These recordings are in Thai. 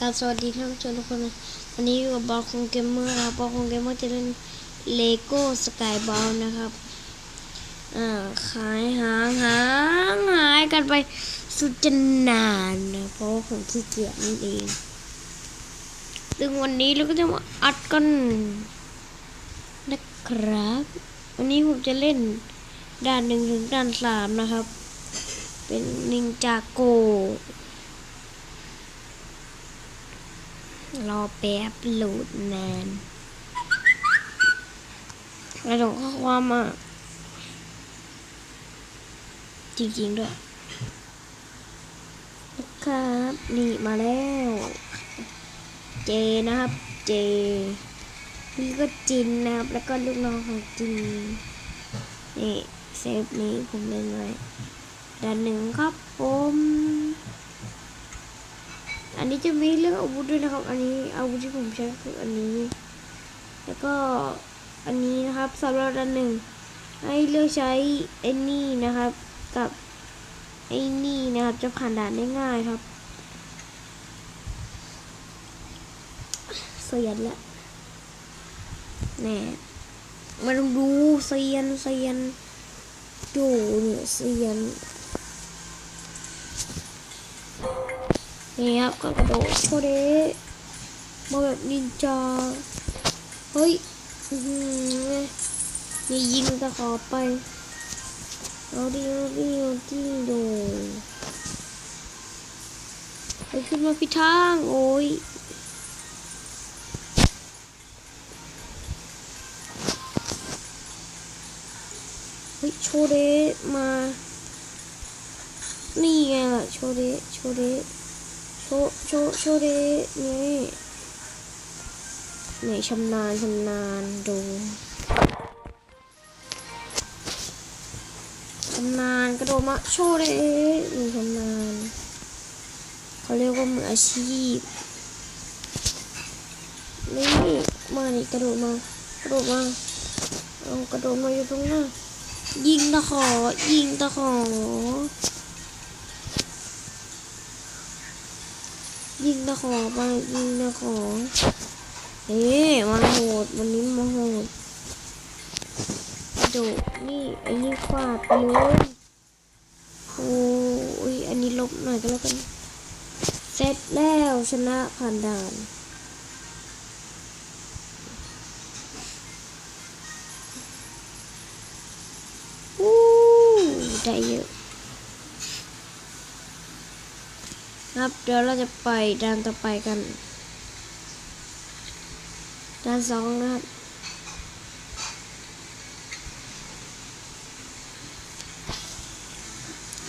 การสวัสดีท่านผู้ชมทุกคนนะวันนี้อยู่กับบอลคงเกมเมอร์นะครับบอลคงเกมเมอร์จะเล่นเลโก้สกายบอลนะครับอ่าขายหางหางหายกันไปสุดจะนานนะเพราะว่าผมขี้เกียจนั่นเองซึ่งวันนี้เราก็จะมาอัดกันนะครับ วันนี้ผมจะเล่นด่านหนึ่งถึงด่านสามนะครับ เป็นนินจาโก รอแป๊บโหลดนานแล้วส่งข้อความมาจริงๆด้วยครับนี่มาแล้ว เจนะครับ เจ นี่ก็จินนะครับ แล้วก็ลูกน้องของจินนี่เซฟนี้ผมเล่นไว้ด้านหนึ่งครับผม อันนี้จะมีเรื่องอาวุธด้วยนะครับ อันนี้อาวุธที่ผมใช้คืออันนี้ แล้วก็อันนี้นะครับสำหรับด้านหนึ่งให้เลือกใช้ไอ้นี่นะครับ กับไอ้นี่นะครับจะผ่านด่านได้ง่ายครับเสียนละแน่มาดูเซียนเซียนดูเนี่ยเซียน นี่ครับก็กระโดดโคเดมาแบบนินจา เฮ้ยนี่ยิงตะขอไปเอาดิเอาดิเอาดิโดไปขึ้นมาพิดทาง โอ้ยเฮ้ยโชเดมา นี่ไงล่ะ โชเดโชเด โชโชโชว์เดนี่นี่ชำนาญชำนาญดูชำนาญกระโดดมาโชว์เดนี่ชำนาญเขาเรียกว่ามืออาชีพนี่มานี่กระโดดมากระโดดมาเอากระโดดมาอยู่ตรงหน้ายิงตะขอยิงตะขอ ยิงตะขอไปยิงตะขอเอ๊ะมาโหดวันนี้มาโหดโดดนี่ไอ้นี่ฟาดเลยโอ้ยอันนี้ลบหน่อยก็แล้วกันเสร็จแล้วชนะผ่านด่านอู้ได้เยอะ ครับ เดี๋ยวเราจะไปด้านต่อไปกันด้านสองนะครับ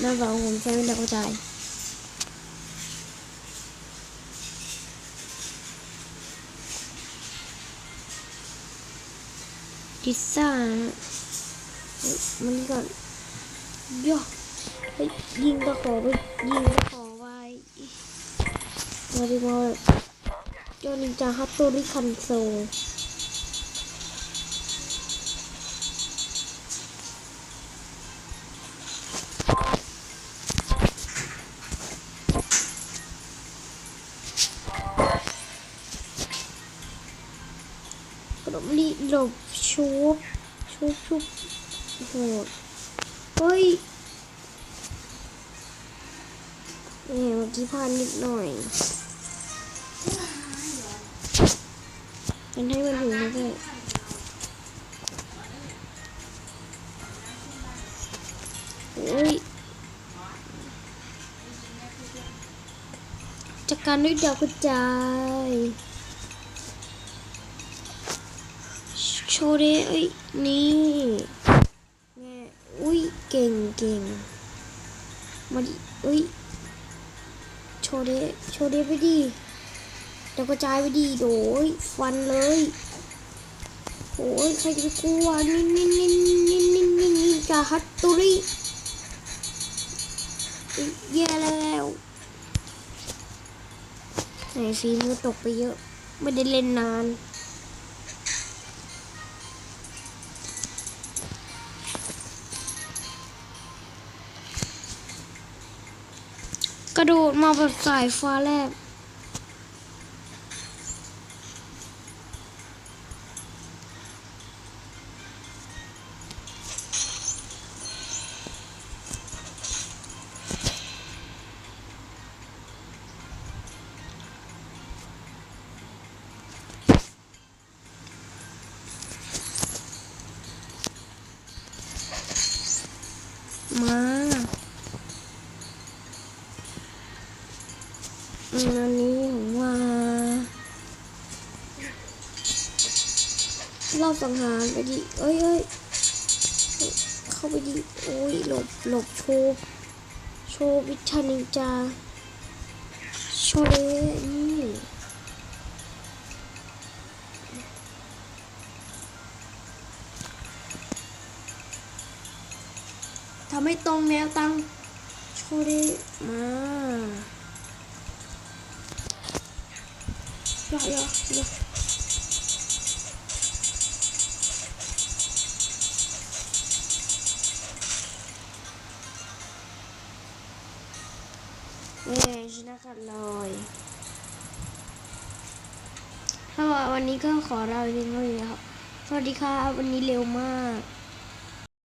ด้านสองผมใช้เป็นดาวกระจายพิซซ่ามันก่อนย่อเฮ้ยิงตะขอไปยิงตะขอ มาดีกว่าเจ้านินจาฮัตโตริคันโซกระดมลีหลบชุบชุบชุบโหดเฮ้ย เนี่ยเมื่อกี้พลาดนิดหน่อยมันให้มันถึงนะพี่โอ้ยจัดการด้วยดาวกระจายโชว์เดเอ้ยนี่แง่อุ้ยเก่งเก่งมาดิอุ้ย โชว์เดโชว์เดไปดีเดี๋ยวกระจายไปดีโดยฟันเลยโอ้ยใครจะไปกลัวนี่นี่นี่นี่นี่นี่นี่จาฮัตตุริแย่แล้วไหนฟีมือตกไปเยอะ ไม่ได้เล่นนาน กระโดดมาแบบสายฟ้าแลบมา อันนี้ผมว่า รอบสังหารไปดิเอ้ยเอ้ยเข้าไปดิโอ้ยหลบหลบโชว์โชว์วิชานินจาโชว์เลยนี่ทำให้ตรงแนวตั้งโชว์เลยมา อย่าอย่าอย่าเย้ชนะกันเลยถ้าวันนี้ก็ขอลาไปเพียงเท่านี้ครับ สวัสดีครับ วันนี้เร็วมาก